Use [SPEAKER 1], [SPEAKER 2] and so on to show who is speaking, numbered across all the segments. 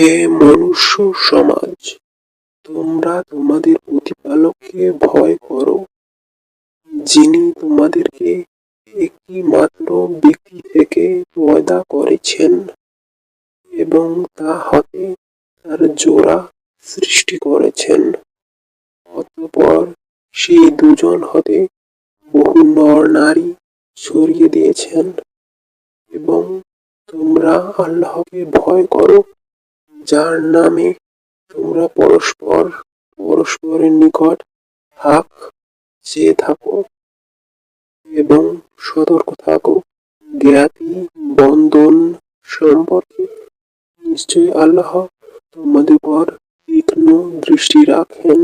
[SPEAKER 1] হে মনুষ্য সমাজ, তোমরা তোমাদের প্রতিপালককে ভয় করো। যিনি তোমাদেরকে একটি মাত্র ব্যক্তি থেকে পয়দা করেছেন এবং তা হতে তার জোড়া সৃষ্টি করেছেন, অতঃপর সেই দুজন হতে বহু নর নারী ছড়িয়ে দিয়েছেন এবং তোমরা আল্লাহকে ভয় করো। যার নামে তোমরা পরস্পর, পরস্পরের নিকট থাক, চেয়ে থাকো এবং সতর্ক থাকো। জ্ঞাতি বন্ধন সম্পর্কে নিশ্চয়ই আল্লাহ তোমাদের উপর তীক্ষ্ণ দৃষ্টি রাখেন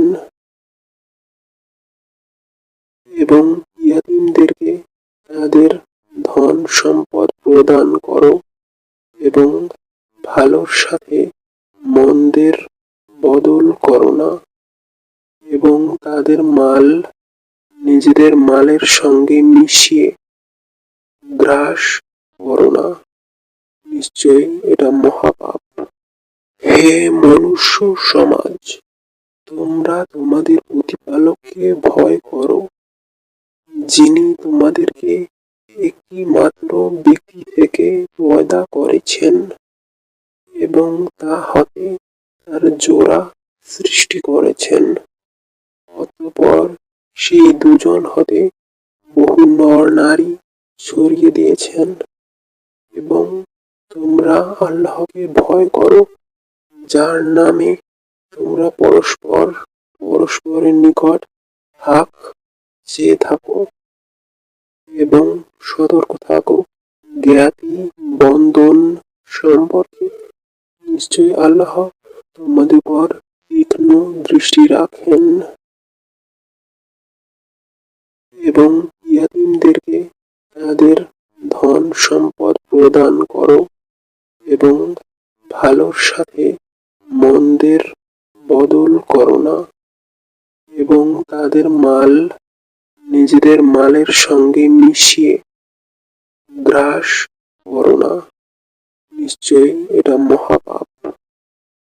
[SPEAKER 1] এবং ইয়াতিমদেরকে তাদের ধন সম্পদ প্রদান করো এবং ভালোর সাথে মন্দের বদল করো না এবং তাদের মাল নিজেদের মালের সঙ্গে মিশিয়ে গ্রাস করো না। নিশ্চয়ই এটা মহাপাপ। হে মনুষ্য সমাজ, তোমরা তোমাদের প্রতিপালককে ভয় করো, যিনি তোমাদেরকে একটি মাত্র ব্যক্তি থেকে পয়দা করেছেন। এবং তা হতে তার জোড়া সৃষ্টি করেছেন। অতঃপর সেই দুজন হতে বহু নর নারী ছড়িয়ে দিয়েছেন এবং তোমরা আল্লাহকে ভয় করো, যার নামে তোমরা পরস্পর, পরস্পরের নিকট হাক চেয়ে থাকো এবং সতর্ক থাকো। জ্ঞাতি বন্ধন সম্পর্কে নিশ্চয়ই আল্লাহ তোমাদের উপর তীক্ষ্ণ দৃষ্টি রাখেন এবং ইয়াতিমদেরকে তাদের ধন সম্পদ প্রদান করো এবং ভালোর সাথে মন্দের বদল করো না এবং তাদের মাল নিজেদের মালের সঙ্গে মিশিয়ে গ্রাস করো না। নিশ্চয়ই এটা মহাপাপ।